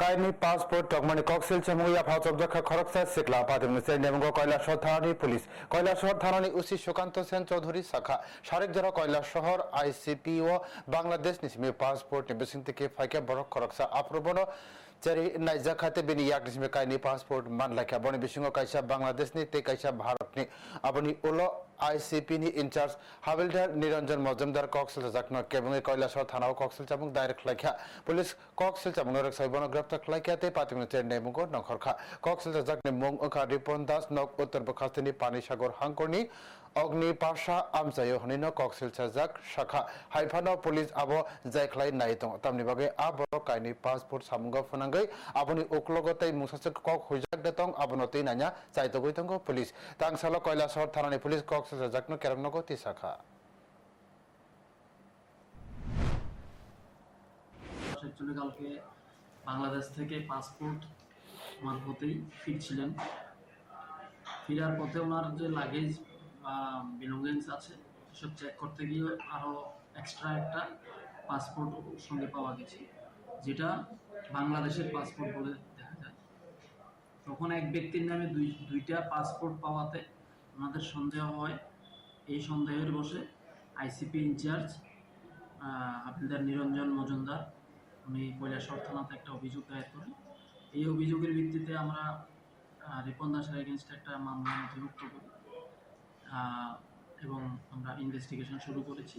kaini passport, tokmani koksil chamu ya phau chobjakha khoroksa sikla patim se nemungo Kailashahar থানানি police Kailashahar থানানি OC Sukanta Sen Chowdhury শাখা সারেক জরা Kailashahar ICP ও বাংলাদেশ নিসমি পাসপোর্ট নিবেসিন থেকে ফাইকে বড় খরকসা আপ্রবণ চেরি নাইজা খাতে বিনি ইয়াক নিসমি কাইনি পাসপোর্ট মান লাখা বনি বিসিঙ্গ কাইসা বাংলাদেশনি তে কাইসা ভারতনি আবনি উলো আইসিপি ইনচার্জ হাবিলদার নিরঞ্জন মজুমদার, কক্সিল জাকন কেবং কৈলাসহর থানাও কক্সিল চাবুং ডাইরেক্ট লাইখা। পুলিশ কক্সিল চাবুং রক সাইবন গ্রেপ্তার লাইখাতে পাতিমন চের নেমুগো নখরখা। কক্সিল জাকনি মুং ওখা রিপন দাস নক উত্তর বখাস্তিনি পানি সাগর হাঙ্করনি অগ্নি পাশা, আমজায় হনিন কক্সিল সাজাক শাখা। হাইফানো পুলিশ আবো জাইখলাই নাই দং তামনি বাগে আবো কাইনি পাসপোর্ট সামুঙ্গ ফনাঙ্গৈ। আবনি উকলগতাই মুসাসক কক হুইজাক দেতং আবনতেই নাইনা, চাইতগৈ তঙ্গ পুলিশ। তাংসাল কৈলাসহর থানানি পুলিশ কক্সিল সাজাকনো কেরমনগো তি শাখা অ্যাকচুয়ালি কালকে বাংলাদেশ থেকে পাসপোর্ট মারফতেই ফিরছিলেন ফেরার পথে ওনার যে লাগেজ বা বিলঙ্গিংস আছে সেসব চেক করতে গিয়ে আরও এক্সট্রা একটা পাসপোর্ট সঙ্গে পাওয়া গেছে যেটা বাংলাদেশের পাসপোর্ট বলে দেখা যায় তখন এক ব্যক্তির নামে দুই, দুইটা পাসপোর্ট পাওয়াতে ওনাদের সন্দেহ হয়। এই সন্দেহের বসে আইসিপি ইনচার্জ আপনাদের নিরঞ্জন মজুমদার, উনি কৈলাসহর থানাতে একটা অভিযোগ দায়ের করেন। এই অভিযোগের ভিত্তিতে আমরা রিপন দাসের এগেনস্টে একটা মামলা নথিভুক্ত করি। এবং আমরা ইনভেস্টিগেশন শুরু করেছি।